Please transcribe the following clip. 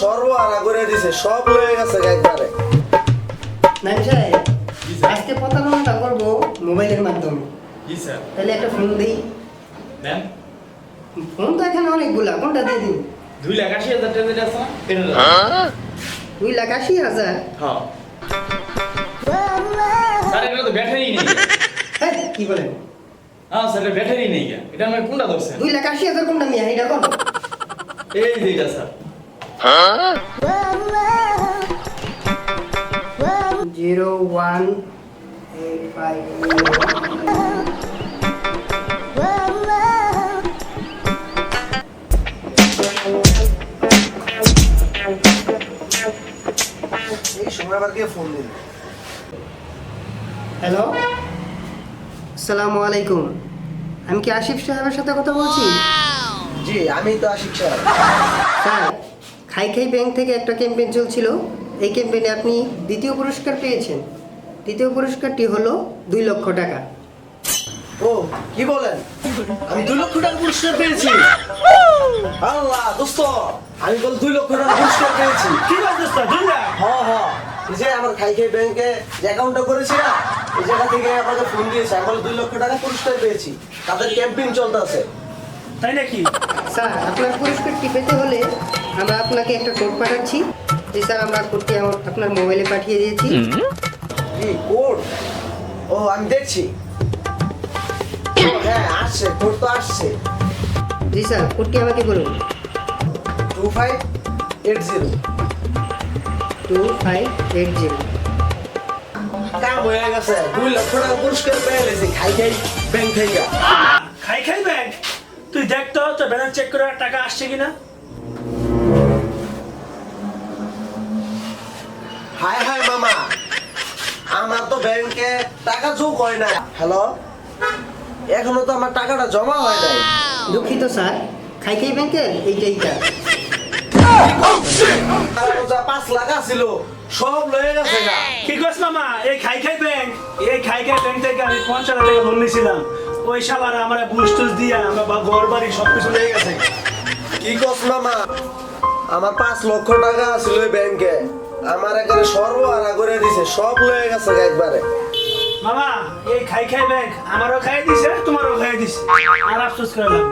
সর্বহারা করে দিছে। সব লয়ে গেছে একবারে। নাইম সাহেব আজকে প্রতারণাটা করব মোবাইলের মাধ্যমে। জি স্যার? তাহলে একটা ফোন দিই। দেন। ফোন তো এখানে অনেকগুলা কোনটা দিয়ে দিন? দুই লাখ আশি হাজার টাকা যেটা আছে না দুই লাখ আশি হাজার? হ্যাঁ। স্যার এটা তো ব্যাটারি নেই। হ্যাঁ কি বলেন? হ্যাঁ স্যার এটা ব্যাটারি নেই। এটা আমি কোনটা ধরছেন? দুই লাখ আশি হাজার কোনটা নিয়ে? এটা বলো এই এটা sir. Zero one eight five এই সময় ফোন দিল হ্যালো আসসালামু আলাইকুম আমি কি আসিফ সাহেবের সাথে কথা বলছি? জি আমি তো আশিক স্যার স্যার খাই খাই ব্যাংক থেকে একটা ক্যাম্পেইন চলছিল। এই ক্যাম্পেইনে আপনি দ্বিতীয় পুরস্কার পেয়েছেন। দ্বিতীয় পুরস্কারটি হলো দুই লক্ষ টাকা। ও কি বলেন? আমি দুই লক্ষ টাকা পুরস্কার পেয়েছি। আল্লাহ দোস্ত আমি বল দুই লক্ষ টাকা পুরস্কার পেয়েছি। কি বলছিস তো দুই লাখ? হ হ। যে আমার খাই খাই ব্যাংকে যে অ্যাকাউন্টটা করেছি না এই জায়গা থেকে আমাকে ফোন দিয়েছে আমি বলে দুই লক্ষ টাকা পুরস্কার পেয়েছি। তাদের ক্যাম্পেইন চলতেছে। তাই নাকি? স্যার আপনার পুরস্কারটি পেতে হলে আমরা আপনাকে একটা কোড পাঠাচ্ছি। যে স্যার আমরা কোডটি আপনার মোবাইলে পাঠিয়ে দিয়েছি। কি কোড ও আমি দেখছি। ও, হ্যাঁ আসছে কোড তো আসছে। জি স্যার কোডটি আমাকে বলুন। Two five eight zero two five eight zero কাম হয়ে গেছে দুই লক্ষ টাকা পুরস্কার পেয়ে গেছি খাই খাই ব্যাংক থেকে। তুই দেখ ব্যালেন্স চেক করে টাকা আসছে কিনা? হায় হায় মামা। আমার তো ব্যাংকে টাকা যোগ হয় না হ্যালো এখনও তো আমার টাকাটা জমা হয় নাই। দুঃখিত স্যার। খাই খাই ব্যাংকের এইটা এইটা। যা পাঁচ লাখ ছিল সব লয়ে গেছে কি করছ মামা? এই খাই খাই ব্যাংক এই খাই খাই ব্যাংক থেকে আমি পঞ্চাশ হাজার টাকা লোন নিয়েছিলাম। ওই সালার আমরা টুস দিয়ে আমার ঘর বাড়ি সব কিছু গেছে। কি কস মামা আমার পাঁচ লক্ষ টাকা আছিল ওই ব্যাংকে। আমার এখানে সর্বহারা করে দিছে সব লয়ে গেছে একবারে। মামা এই খাই খাই ব্যাংক আমারও খাই দিছে তোমারও খাই দিছে। আর আফসোস করে নেই